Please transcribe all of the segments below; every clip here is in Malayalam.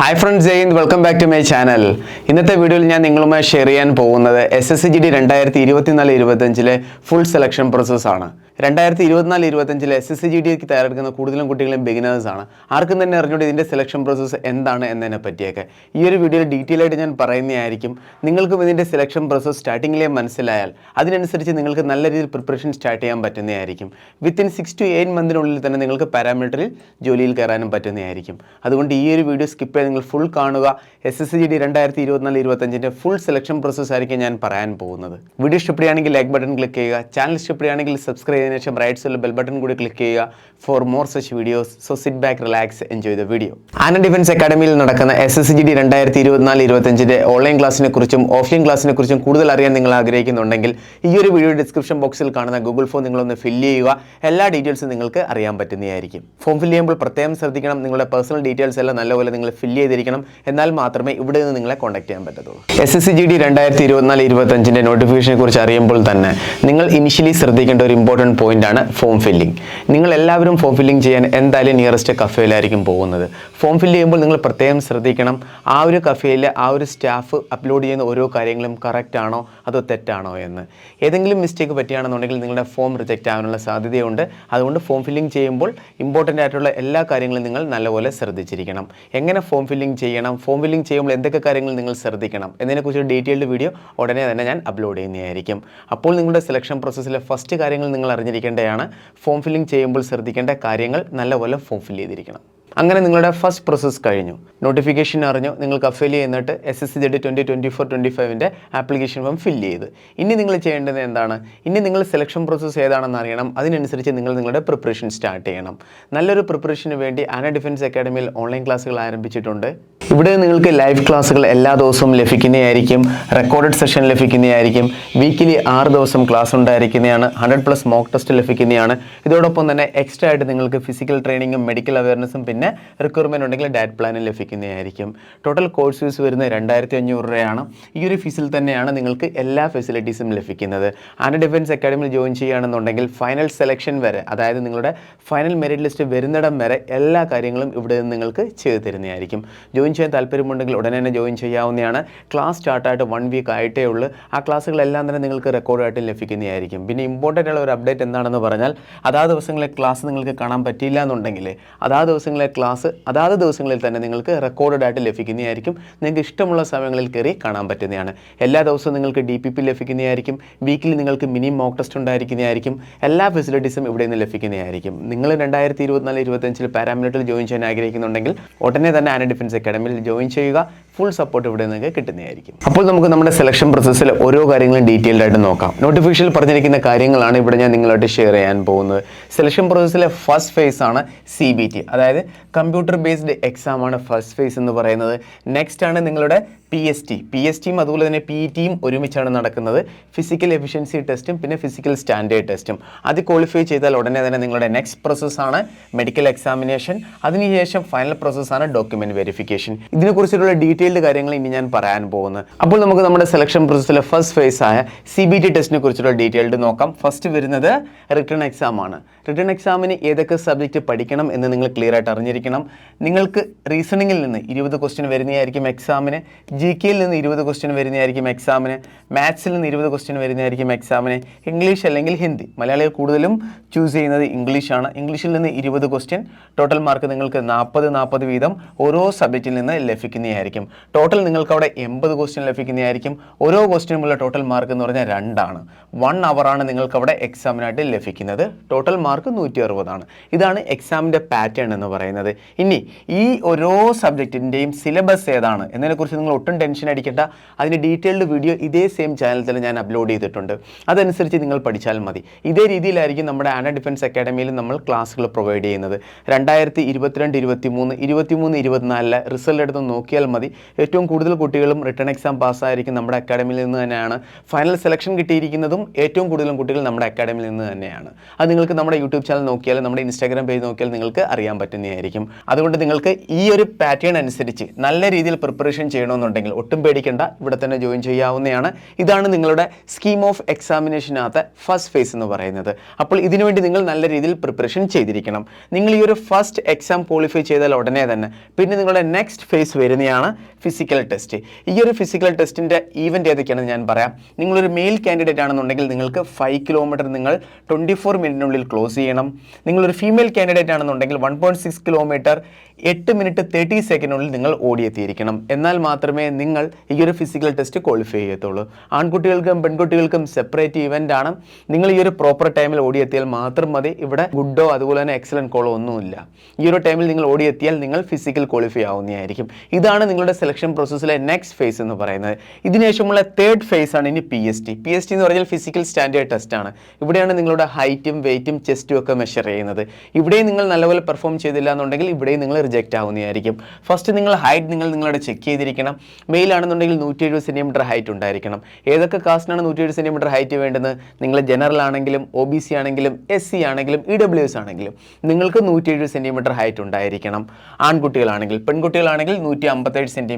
Hi friends Jayanth welcome back to my channel ഇന്നത്തെ വീഡിയോയിൽ ഞാൻ നിങ്ങളുമായി ഷെയർ ചെയ്യാൻ പോകുന്നത് S S C G D രണ്ടായിരത്തി ഇരുപത്തിനാല് ഇരുപത്തഞ്ചിലെ ഫുൾ സെലക്ഷൻ പ്രോസസ്സാണ് രണ്ടായിരത്തി ഇരുപത്തിനാല് ഇരുപത്തഞ്ചിൽ എസ് എസ് സി ജി ഡിക്ക് തയ്യാറെടുക്കുന്ന കൂടുതലും കുട്ടികളും ബിഗിനേഴ്സ് ആണ്. ആർക്കും തന്നെ അറിഞ്ഞുകൊണ്ട് ഇതിന്റെ സെലക്ഷൻ പ്രോസസ്സ് എന്താണ് എന്നതിനെ പറ്റിയൊക്കെ. ഈ ഒരു വീഡിയോയിൽ ഡീറ്റെയിൽ ആയിട്ട് ഞാൻ പറയുന്നതായിരിക്കും. നിങ്ങൾക്കും ഇതിന്റെ സെലക്ഷൻ പ്രോസസ്സ് സ്റ്റാർട്ടിങ്ങിലേ മനസ്സിലായാൽ അതിനനുസരിച്ച് നിങ്ങൾക്ക് നല്ല രീതിയിൽ പ്രിപ്പറേഷൻ സ്റ്റാർട്ട് ചെയ്യാൻ പറ്റുന്നതായിരിക്കും. വിത്തിൻ സിക്സ് ടു എയ്റ്റ് മന്തിനുള്ളിൽ തന്നെ നിങ്ങൾക്ക് പാരാമീറ്ററിൽ ജോലിയിൽ കയറാനും പറ്റുന്നതായിരിക്കും. അതുകൊണ്ട് ഈ ഒരു വീഡിയോ സ്കിപ്പ് ചെയ്ത് നിങ്ങൾ ഫുൾ കാണുക. എസ് എസ് ജി ഡി രണ്ടായിരത്തി ഇരുപത്തിനാല് ഇരുപത്തഞ്ചിന്റെ ഫുൾ സെലക്ഷൻ പ്രോസസ് ആയിരിക്കും ഞാൻ പറയാൻ പോകുന്നത്. വീഡിയോ ഇഷ്ടപ്പെടുകയാണെങ്കിൽ ലൈക്ക് ബട്ടൺ ക്ലിക്ക് ചെയ്യുക. ചാനൽ ഇഷ്ടപ്പെടുകയാണെങ്കിൽ സബ്സ്ക്രൈബ് ചെയ്തതിനു ശേഷം റൈറ്റ് സൈഡിൽ ബെൽ ബട്ടൺ കൂടി ക്ലിക്ക് ചെയ്യുക for more such videos so sit back relax enjoy the video ആന ഡിഫൻസ് അക്കാഡമിയിൽ നടക്കുന്ന എസ് എസ് ജി ഡി രണ്ടായിരത്തി ഇരുപത്തിനാല് ഇരുപത്തഞ്ചിന്റെ ഓൺലൈൻ ക്ലാസ്സിനെ കുറിച്ചും ഓഫ്ലൈൻ ക്ലാസ്സിനെ കുറിച്ചും കൂടുതൽ അറിയാൻ നിങ്ങൾ ആഗ്രഹിക്കുന്നുണ്ടെങ്കിൽ ഈ ഒരു വീഡിയോ ഡിസ്ക്രിപ്ഷൻ ബോക്സിൽ കാണുന്ന ഗൂഗിൾ ഫോം നിങ്ങളൊന്ന് ഫില്ല് ചെയ്യുക. എല്ലാ ഡീറ്റെയിൽസും നിങ്ങൾക്ക് അറിയാൻ പറ്റുന്നതായിരിക്കും. ഫോം ഫില്ല് ചെയ്യുമ്പോൾ പ്രത്യേകം ശ്രദ്ധിക്കണം. നിങ്ങളുടെ പേഴ്സണൽ ഡീറ്റെയിൽസ് എല്ലാം നല്ലപോലെ നിങ്ങൾ ഫില്ല് ചെയ്തിരിക്കണം. എന്നാൽ മാത്രമേ ഇവിടെ നിന്ന് നിങ്ങളെ കോൺടാക്ട് ചെയ്യാൻ പറ്റത്തുള്ളൂ. S S C G D രണ്ടായിരത്തി ഇരുപത്തിനാല് ഇരുപത്തഞ്ചിന്റെ നോട്ടിഫിക്കേഷനെ കുറിച്ച് അറിയുമ്പോൾ തന്നെ നിങ്ങൾ ഇനിഷ്യലി ശ്രദ്ധിക്കേണ്ട ഒരു ഇമ്പോർട്ടന്റ് ആണ് ഫോം ഫില്ലിംഗ് നിങ്ങൾ എല്ലാവരും ഫോം ഫില്ലിംഗ് ചെയ്യാൻ എന്തായാലും നിയറസ്റ്റ് കഫേയിലായിരിക്കും പോകുന്നത്. ഫോം ഫില്ല് ചെയ്യുമ്പോൾ നിങ്ങൾ പ്രത്യേകം ശ്രദ്ധിക്കണം. ആ ഒരു കഫേയിൽ ആ ഒരു സ്റ്റാഫ് അപ്ലോഡ് ചെയ്യുന്ന ഓരോ കാര്യങ്ങളും കറക്റ്റ് ആണോ അതോ തെറ്റാണോ എന്ന്. ഏതെങ്കിലും മിസ്റ്റേക്ക് പറ്റുകയാണെന്നുണ്ടെങ്കിൽ നിങ്ങളുടെ ഫോം റിജക്റ്റ് ആകാനുള്ള സാധ്യതയുണ്ട്. അതുകൊണ്ട് ഫോം ഫില്ലിംഗ് ചെയ്യുമ്പോൾ ഇമ്പോർട്ടന്റ് ആയിട്ടുള്ള എല്ലാ കാര്യങ്ങളും നിങ്ങൾ നല്ലപോലെ ശ്രദ്ധിച്ചിരിക്കണം. എങ്ങനെ ഫോം ഫില്ലിംഗ് ചെയ്യണം ഫോം ഫില്ലിംഗ് ചെയ്യുമ്പോൾ എന്തൊക്കെ കാര്യങ്ങൾ നിങ്ങൾ ശ്രദ്ധിക്കണം എന്നതിനെക്കുറിച്ച് ഡീറ്റെയിൽഡ് വീഡിയോ ഉടനെ തന്നെ ഞാൻ അപ്ലോഡ് ചെയ്യുന്നതായിരിക്കും. അപ്പോൾ നിങ്ങളുടെ സെലക്ഷൻ പ്രോസസ്സിലെ ഫസ്റ്റ് കാര്യങ്ങൾ നിങ്ങൾ അറിഞ്ഞിരിക്കേണ്ടതാണ്. ഫോം ഫില്ലിംഗ് ചെയ്യുമ്പോൾ ശ്രദ്ധിക്കേണ്ട കാര്യങ്ങൾ നല്ലപോലെ ഫോം ഫില്ല് ചെയ്തിരിക്കണം. അങ്ങനെ നിങ്ങളുടെ ഫസ്റ്റ് പ്രോസസ്സ് കഴിഞ്ഞു. നോട്ടിഫിക്കേഷൻ അറിഞ്ഞു നിങ്ങൾ കഫേൽ ചെയ്യുന്നിട്ട് S S C Z twenty twenty four twenty ഫൈവിന്റെ application form fill ചെയ്ത്. ഇനി നിങ്ങൾ ചെയ്യേണ്ടത് എന്താണ്? ഇനി നിങ്ങൾ സെലക്ഷൻ പ്രോസസ്സ് ഏതാണെന്ന് അറിയണം. അതിനനുസരിച്ച് നിങ്ങൾ നിങ്ങളുടെ പ്രിപ്പറേഷൻ സ്റ്റാർട്ട് ചെയ്യണം. നല്ലൊരു പ്രിപ്പറേഷന് വേണ്ടി ആന ഡിഫൻസ് അക്കാഡമിയിൽ ഓൺലൈൻ ക്ലാസ്സുകൾ ആരംഭിച്ചിട്ടുണ്ട്. ഇവിടെ നിങ്ങൾക്ക് ലൈവ് ക്ലാസ്സുകൾ എല്ലാ ദിവസവും ലഭിക്കുന്നതായിരിക്കും. റെക്കോർഡഡ് സെഷൻ ലഭിക്കുന്നതായിരിക്കും. വീക്കിലി ആറ് ദിവസം ക്ലാസ് ഉണ്ടായിരിക്കുന്നതാണ്. ഹൺഡ്രഡ് പ്ലസ് മോക്ക് ടെസ്റ്റ് ലഭിക്കുന്നതാണ്. ഇതോടൊപ്പം തന്നെ എക്സ്ട്രാ ആയിട്ട് നിങ്ങൾക്ക് ഫിസിക്കൽ ട്രെയിനിങ്ങും മെഡിക്കൽ അവയർനെസ്സും പിന്നെ റിക്വയർമെന്റ് ഉണ്ടെങ്കിൽ ഡയറ്റ് പ്ലാനും ലഭിക്കുന്നതായിരിക്കും. ടോട്ടൽ കോഴ്സ് ഫീസ് വരുന്നത് രണ്ടായിരത്തി അഞ്ഞൂറ് രൂപയാണ്. ഈ ഒരു ഫീസിൽ തന്നെയാണ് നിങ്ങൾക്ക് എല്ലാ ഫെസിലിറ്റീസും ലഭിക്കുന്നത്. ആന ഡിഫൻസ് അക്കാഡമിയിൽ ജോയിൻ ചെയ്യുകയാണെന്നുണ്ടെങ്കിൽ ഫൈനൽ സെലക്ഷൻ വരെ അതായത് നിങ്ങളുടെ ഫൈനൽ മെറിറ്റ് ലിസ്റ്റ് വരുന്നിടം വരെ എല്ലാ കാര്യങ്ങളും ഇവിടെ നിന്ന് നിങ്ങൾക്ക് ചെയ്തു തരുന്നതായിരിക്കും. ജോയിൻ ചെയ്യാൻ താല്പര്യമുണ്ടെങ്കിൽ ഉടനെ തന്നെ ജോയിൻ ചെയ്യാവുന്നതാണ്. ക്ലാസ് സ്റ്റാർട്ടായിട്ട് വൺ വീക്ക് ആയിട്ടേ ഉള്ളൂ. ആ ക്ലാസ്സുകളെല്ലാം തന്നെ നിങ്ങൾക്ക് റെക്കോർഡായിട്ട് ലഭിക്കുന്നതായിരിക്കും. പിന്നെ ഇമ്പോർട്ടന്റ് ഉള്ള ഒരു അപ്ഡേറ്റ് എന്താണെന്ന് പറഞ്ഞാൽ അതാ ദിവസങ്ങളിലെ ക്ലാസ് നിങ്ങൾക്ക് കാണാൻ പറ്റിയില്ല എന്നുണ്ടെങ്കിൽ അതാ ദിവസങ്ങളിലെ ക്ലാസ് അതാത് ദിവസങ്ങളിൽ തന്നെ നിങ്ങൾക്ക് റെക്കോർഡായിട്ട് ലഭിക്കുന്നതായിരിക്കും. നിങ്ങൾക്ക് ഇഷ്ടമുള്ള സമയങ്ങളിൽ കയറി കാണാൻ പറ്റുന്നതാണ്. എല്ലാ ദിവസവും നിങ്ങൾക്ക് ഡി പി പി ലഭിക്കുന്നതായിരിക്കും. വീക്കിലി നിങ്ങൾക്ക് മിനി മോക്ക് ടെസ്റ്റ് ഉണ്ടായിരിക്കുന്നതായിരിക്കും. എല്ലാ ഫെസിലിറ്റീസും ഇവിടെ നിന്ന് ലഭിക്കുന്നതായിരിക്കും. നിങ്ങൾ രണ്ടായിരത്തി ഇരുപത്തിനാല് ഇരുപത്തഞ്ചിൽ പാരാമിലിറ്ററിൽ ജോയിൻ ചെയ്യാൻ ആഗ്രഹിക്കുന്നുണ്ടെങ്കിൽ ഉടനെ തന്നെ ആന ഡിഫൻസ് അക്കാഡമിയിൽ ജോയിൻ ചെയ്യുക. ഫുൾ സപ്പോർട്ട് ഇവിടെ നിങ്ങൾക്ക് കിട്ടുന്നതായിരിക്കും. അപ്പോൾ നമുക്ക് നമ്മുടെ സെലക്ഷൻ പ്രോസസ്സിൽ ഓരോ കാര്യങ്ങളും ഡീറ്റെയിൽഡ് ആയിട്ട് നോക്കാം. നോട്ടിഫിക്കേഷനിൽ പറഞ്ഞിരിക്കുന്ന കാര്യങ്ങളാണ് ഇവിടെ ഞാൻ നിങ്ങളായിട്ട് ഷെയർ ചെയ്യാൻ പോകുന്നത്. സെലക്ഷൻ പ്രോസസ്സിലെ ഫസ്റ്റ് ഫേസ് ആണ് സി ബി ടി അതായത് കമ്പ്യൂട്ടർ ബേസ്ഡ് എക്സാം ആണ് ഫസ്റ്റ് ഫേസ് എന്ന് പറയുന്നത്. നെക്സ്റ്റ് ആണ് നിങ്ങളുടെ P S T P S ടിയും അതുപോലെ തന്നെ പി ടിയും ഒരുമിച്ചാണ് നടക്കുന്നത്. ഫിസിക്കൽ എഫിഷ്യൻസി ടെസ്റ്റും പിന്നെ ഫിസിക്കൽ സ്റ്റാൻഡേർഡ് ടെസ്റ്റും അത് ക്വാളിഫൈ ചെയ്താൽ ഉടനെ തന്നെ നിങ്ങളുടെ നെക്സ്റ്റ് പ്രോസസ്സാണ് മെഡിക്കൽ എക്സാമിനേഷൻ അതിനുശേഷം ഫൈനൽ പ്രോസസ്സാണ് ഡോക്യുമെന്റ് വെരിഫിക്കേഷൻ ഇതിനെക്കുറിച്ചുള്ള ഡീറ്റെയിൽഡ് കാര്യങ്ങൾ ഇനി ഞാൻ പറയാൻ പോകുന്നത് അപ്പോൾ നമുക്ക് നമ്മുടെ സെലക്ഷൻ പ്രോസസ്സിലെ ഫസ്റ്റ് ഫേസ് ആയ സി ബി ടി ടെസ്റ്റിനെ കുറിച്ചുള്ള ഡീറ്റെയിൽഡ് നോക്കാം. ഫസ്റ്റ് വരുന്നത് റിട്ടേൺ എക്സാം ആണ്. റിട്ടേൺ എക്സാമിന് ഏതൊക്കെ സബ്ജക്റ്റ് പഠിക്കണം എന്ന് നിങ്ങൾ ക്ലിയർ ആയിട്ട് അറിഞ്ഞിരിക്കണം. നിങ്ങൾക്ക് റീസണിങ്ങിൽ നിന്ന് ഇരുപത് ക്വസ്റ്റ്യൻ വരുന്നതായിരിക്കും എക്സാമിന് ജി കെയിൽ നിന്ന് ഇരുപത് ക്വസ്റ്റ്യൻ വരുന്നതായിരിക്കും എക്സാമിന് മാത്സിൽ നിന്ന് ഇരുപത് ക്വസ്റ്റ്യൻ വരുന്നതായിരിക്കും എക്സാമിന് ഇംഗ്ലീഷ് അല്ലെങ്കിൽ ഹിന്ദി. മലയാളികൾ കൂടുതലും ചൂസ് ചെയ്യുന്നത് ഇംഗ്ലീഷാണ് ഇംഗ്ലീഷിൽ നിന്ന് ഇരുപത് ക്വസ്റ്റ്യൻ ടോട്ടൽ മാർക്ക് നിങ്ങൾക്ക് നാൽപ്പത് നാൽപ്പത് വീതം ഓരോ സബ്ജക്റ്റിൽ നിന്ന് ലഭിക്കുന്നതായിരിക്കും. ടോട്ടൽ നിങ്ങൾക്ക് അവിടെ എൺപത് ക്വസ്റ്റ്യൻ ലഭിക്കുന്നതായിരിക്കും. ഓരോ ക്വസ്റ്റ്യനുമുള്ള ടോട്ടൽ മാർക്ക് എന്ന് പറഞ്ഞാൽ രണ്ടാണ്. വൺ അവറാണ് നിങ്ങൾക്ക് അവിടെ എക്സാമിനായിട്ട് ലഭിക്കുന്നത്. ടോട്ടൽ മാർക്ക് നൂറ്റി അറുപതാണ് ഇതാണ് എക്സാമിന്റെ പാറ്റേൺ എന്ന് പറയുന്നത്. ഇനി ഈ ഓരോ സബ്ജക്റ്റിന്റെയും സിലബസ് ഏതാണ്? എന്നതിനെക്കുറിച്ച് നിങ്ങൾ ഒട്ടും ടെൻഷൻ അടിക്കേണ്ട. അതിന് ഡീറ്റെയിൽഡ് വീഡിയോ ഇതേ സെയിം ചാനലിൽ തന്നെ ഞാൻ അപ്ലോഡ് ചെയ്തിട്ടുണ്ട്. അതനുസരിച്ച് നിങ്ങൾ പഠിച്ചാൽ മതി. ഇതേ രീതിയിലായിരിക്കും നമ്മുടെ ആന ഡിഫൻസ് അക്കാഡമിയിൽ നമ്മൾ ക്ലാസ്സുകൾ പ്രൊവൈഡ് ചെയ്യുന്നത്. രണ്ടായിരത്തി ഇരുപത്തിരണ്ട് ഇരുപത്തി മൂന്ന് ഇരുപത്തി മൂന്ന് ഇരുപത്തിനാലിലെ റിസൾട്ട് എടുത്ത് നോക്കിയാൽ മതി. ഏറ്റവും കൂടുതൽ കുട്ടികളും റിട്ടേൺ എക്സാം പാസ്സായിരിക്കും നമ്മുടെ അക്കാഡമിയിൽ നിന്ന് തന്നെയാണ്. ഫൈനൽ സെലക്ഷൻ കിട്ടിയിരിക്കുന്നതും ഏറ്റവും കൂടുതലും കുട്ടികൾ നമ്മുടെ അക്കാഡമിയിൽ നിന്ന് തന്നെയാണ്. അത് നിങ്ങൾക്ക് നമ്മുടെ യൂട്യൂബ് ചാനൽ നോക്കിയാൽ നമ്മുടെ ഇൻസ്റ്റാഗ്രാം പേജ് നോക്കിയാൽ നിങ്ങൾക്ക് അറിയാൻ പറ്റുന്നതായിരിക്കും. അതുകൊണ്ട് നിങ്ങൾക്ക് ഈ ഒരു പാറ്റേൺ അനുസരിച്ച് നല്ല രീതിയിൽ പ്രിപ്പറേഷൻ ചെയ്യണമെന്നുണ്ടെങ്കിൽ ഒട്ടും പേടിക്കേണ്ട. ഇവിടെ തന്നെ ജോയിൻ ചെയ്യാവുന്നതാണ്. ഇതാണ് നിങ്ങളുടെ സ്കീം ഓഫ് എക്സാമിനേഷനകത്തെ ഫസ്റ്റ് ഫേസ് എന്ന് പറയുന്നത്. അപ്പോൾ ഇതിനുവേണ്ടി നിങ്ങൾ നല്ല രീതിയിൽ പ്രിപ്പറേഷൻ ചെയ്തിരിക്കണം. നിങ്ങൾ ഈ ഒരു ഫസ്റ്റ് എക്സാം ക്വാളിഫൈ ചെയ്താൽ ഉടനെ തന്നെ പിന്നെ നിങ്ങളുടെ നെക്സ്റ്റ് ഫേസ് വരുന്നതാണ്. ഫിസിക്കൽ ടെസ്റ്റ് ഈ ഒരു ഫിസിക്കൽ ടെസ്റ്റിന്റെ ഈവന്റ് ഏതൊക്കെയാണെന്ന് ഞാൻ പറയാം. നിങ്ങളൊരു മെയിൽ കാൻഡിഡേറ്റ് ആണെന്നുണ്ടെങ്കിൽ നിങ്ങൾക്ക് ഫൈവ് കിലോമീറ്റർ നിങ്ങൾ ട്വന്റി ഫോർ മിനിറ്റിനുള്ളിൽ ക്ലോസ് ചെയ്യണം. നിങ്ങളൊരു ഫീമെയിൽ കാൻഡിഡേറ്റ് ആണെന്നുണ്ടെങ്കിൽ വൺ പോയിന്റ് സിക്സ് കിലോമീറ്റർ എട്ട് മിനിറ്റ് തേർട്ടി സെക്കൻഡിനുള്ളിൽ നിങ്ങൾ ഓടിയെത്തിയിരിക്കണം. എന്നാൽ മാത്രമേ നിങ്ങൾ ഈ ഒരു ഫിസിക്കൽ ടെസ്റ്റ് ക്വാളിഫൈ ചെയ്യത്തുള്ളൂ. ആൺകുട്ടികൾക്കും പെൺകുട്ടികൾക്കും സെപ്പറേറ്റ് ഇവന്റ് ആണ്. നിങ്ങൾ ഈ ഒരു പ്രോപ്പർ ടൈമിൽ ഓടിയെത്തിയാൽ മാത്രം മതി. ഇവിടെ ഗുഡോ അതുപോലെ തന്നെ എക്സലന്റ് കോളോ ഒന്നുമില്ല. ഈ ഒരു ടൈമിൽ നിങ്ങൾ ഓടിയെത്തിയാൽ നിങ്ങൾ ഫിസിക്കൽ ക്വാളിഫൈ ആവുന്നതായിരിക്കും ഇതാണ് നിങ്ങളുടെ സെലക്ഷൻ പ്രോസസ്സിലെ നെക്സ്റ്റ് ഫേസ് എന്ന് പറയുന്നത്. ഇതിനുശേഷമുള്ള തേർഡ് ഫേസ് ആണ് ഇനി P S T P S T എന്ന് പറഞ്ഞാൽ ഫിസിക്കൽ സ്റ്റാൻഡേർഡ് ടെസ്റ്റ് ആണ്. ഇവിടെയാണ് നിങ്ങളുടെ ഹൈറ്റും വെയിറ്റും ചെസ്റ്റും ഒക്കെ മെഷർ ചെയ്യുന്നത്. ഇവിടെയും നിങ്ങൾ നല്ലപോലെ പെർഫോം ചെയ്തില്ല എന്നുണ്ടെങ്കിൽ ഇവിടെയും നിങ്ങൾ റിജക്റ്റ് ആവുന്നതായിരിക്കും. ഫസ്റ്റ് നിങ്ങൾ ഹൈറ്റ് നിങ്ങൾ നിങ്ങളുടെ ചെക്ക് ചെയ്തിരിക്കണം. മെയിൽ ആണെന്നുണ്ടെങ്കിൽ നൂറ്റി എഴുപത് സെന്റിമീറ്റർ ഹൈറ്റ് ഉണ്ടായിരിക്കണം. ഏതൊക്കെ കാസ്റ്റിനാണ് നൂറ്റി എഴുപത് സെന്റിമീറ്റർ ഹൈറ്റ് വേണ്ടത്? നിങ്ങൾ ജനറൽ ആണെങ്കിലും ഒ ബി സി ആണെങ്കിലും എസ് സി ആണെങ്കിലും ഇ ഡബ്ല്യു എസ് ആണെങ്കിലും നിങ്ങൾക്ക് നൂറ്റി എഴുപത് സെന്റിമീറ്റർ ഹൈറ്റ് ഉണ്ടായിരിക്കണം. ആൺകുട്ടികളാണെങ്കിൽ പെൺകുട്ടികളാണെങ്കിൽ നൂറ്റി അമ്പത്തേഴ് സെന്റിമീറ്റർ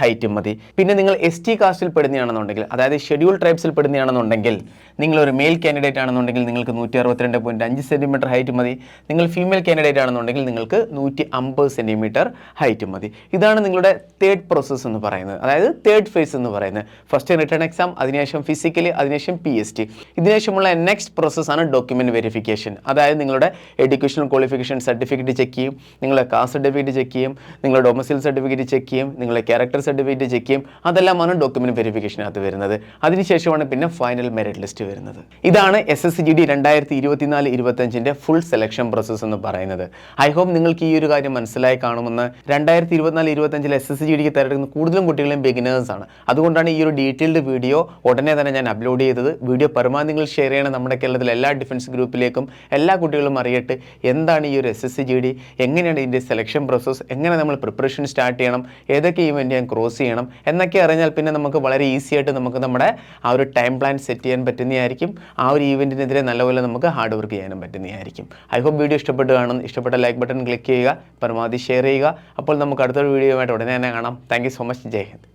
ഹൈറ്റ് മതി. പിന്നെ നിങ്ങൾ എസ് ടി കാസ്റ്റിൽ പെടുന്നതാണെന്നുണ്ടെങ്കിൽ അതായത് ഷെഡ്യൂൾ ട്രൈബ്സിൽ പെടുന്നതാണെന്നുണ്ടെങ്കിൽ നിങ്ങൾ ഒരു മെയിൽ കാൻഡിഡേറ്റ് ആണെന്നുണ്ടെങ്കിൽ നിങ്ങൾക്ക് നൂറ്റി അറുപത്തിരണ്ട് പോയിന്റ് അഞ്ച് സെന്റിമീറ്റർ ഹൈറ്റ് മതി. നിങ്ങൾ ഫീമെയിൽ കാൻഡിഡേറ്റ് ആണെന്നുണ്ടെങ്കിൽ നിങ്ങൾക്ക് നൂറ്റി അമ്പത് സെന്റിമീറ്റർ ഹൈറ്റ് മതി. ഇതാണ് നിങ്ങളുടെ തേർഡ് പ്രോസസ്സ് എന്ന് പറയുന്നത്. അതായത് തേർഡ് ഫേസ് എന്ന് പറയുന്നത്. ഫസ്റ്റ് റിട്ടേൺ എക്സാം അതിനുശേഷം ഫിസിക്കലി അതിനുശേഷം പി എസ് ടി ഇതിനുശേഷമുള്ള നെക്സ്റ്റ് പ്രോസസ്സാണ് ഡോക്യുമെന്റ് വെരിഫിക്കേഷൻ അതായത് നിങ്ങളുടെ എഡ്യൂക്കേഷണൽ ക്വാളിഫിക്കേഷൻ സർട്ടിഫിക്കറ്റ് ചെക്ക് ചെയ്യും നിങ്ങളുടെ കാസ്റ്റ് സർട്ടിഫിക്കറ്റ് ചെക്ക് ചെയ്യും നിങ്ങളുടെ ഡൊമസിൽ സർട്ടിഫിക്കറ്റ് ചെക്ക് ചെയ്യും നിങ്ങളുടെ ക്യാരക്ടർ സർട്ടിഫിക്കറ്റ് ചെക്ക് ചെയ്യും. അതെല്ലാമാണ് ഡോക്യുമെന്റ് വെരിഫിക്കേഷനകത്ത് വരുന്നത്. അതിനുശേഷമാണ് പിന്നെ ഫൈനൽ മെറിറ്റ് ലിസ്റ്റ് വരുന്നത്. ഇതാണ് എസ് എസ് ജി ഡി രണ്ടായിരത്തി ഇരുപത്തിനാല് ഇരുപത്തഞ്ചിന്റെ ഫുൾ സെലക്ഷൻ പ്രോസസ്സ് എന്ന് പറയുന്നത്. ഐ ഹോപ്പ് നിങ്ങൾക്ക് ഈ ഒരു കാര്യം മനസ്സിലായി കാണുമെന്ന് രണ്ടായിരത്തി ഇരുപത്തിനാല് ഇരുപത്തഞ്ചിൽ എസ് എസ് ജി ഡിക്ക് തിരഞ്ഞെടുക്കുന്ന കൂടുതലും കുട്ടികളും ബിഗിനേഴ്സ് ആണ്. അതുകൊണ്ടാണ് ഈ ഒരു ഡീറ്റെയിൽഡ് വീഡിയോ ഉടനെ തന്നെ ഞാൻ അപ്ലോഡ് ചെയ്തത്. വീഡിയോ പരമാവധി നിങ്ങൾ ഷെയർ ചെയ്യണം. നമ്മുടെ കേരളത്തിലെ എല്ലാ ഡിഫൻസ് ഗ്രൂപ്പിലേക്കും എല്ലാ കുട്ടികളും അറിയട്ടെ എന്താണ് ഈ ഒരു S S C G D എങ്ങനെയാണ് ഇതിന്റെ സെലക്ഷൻ പ്രോസസ്സ് എങ്ങനെ നമ്മൾ പ്രിപ്പറേഷൻ സ്റ്റാർട്ട് ചെയ്യണം ഏതൊക്കെ ഇവന്റ് ഞാൻ ക്രോസ് ചെയ്യണം എന്നൊക്കെ അറിഞ്ഞാൽ പിന്നെ നമുക്ക് വളരെ ഈസി ആയിട്ട് നമുക്ക് നമ്മുടെ ആ ഒരു ടൈം പ്ലാൻ സെറ്റ് ചെയ്യാൻ പറ്റുന്നതായിരിക്കും. ആ ഒരു ഈവന്റിനെതിരെ നല്ലപോലെ നമുക്ക് ഹാർഡ് വർക്ക് ചെയ്യാനും പറ്റുന്നതായിരിക്കും. ഐ ഹോപ്പ് വീഡിയോ ഇഷ്ടപ്പെട്ട് കാണും. ഇഷ്ടപ്പെട്ട ലൈക്ക് ബട്ടൺ ക്ലിക്ക് ചെയ്യുക. പരമാവധി ഷെയർ ചെയ്യുക. അപ്പോൾ നമുക്ക് അടുത്തൊരു വീഡിയോ ആയിട്ട് ഉടനെ തന്നെ കാണാം. Thank so much Jai Hind.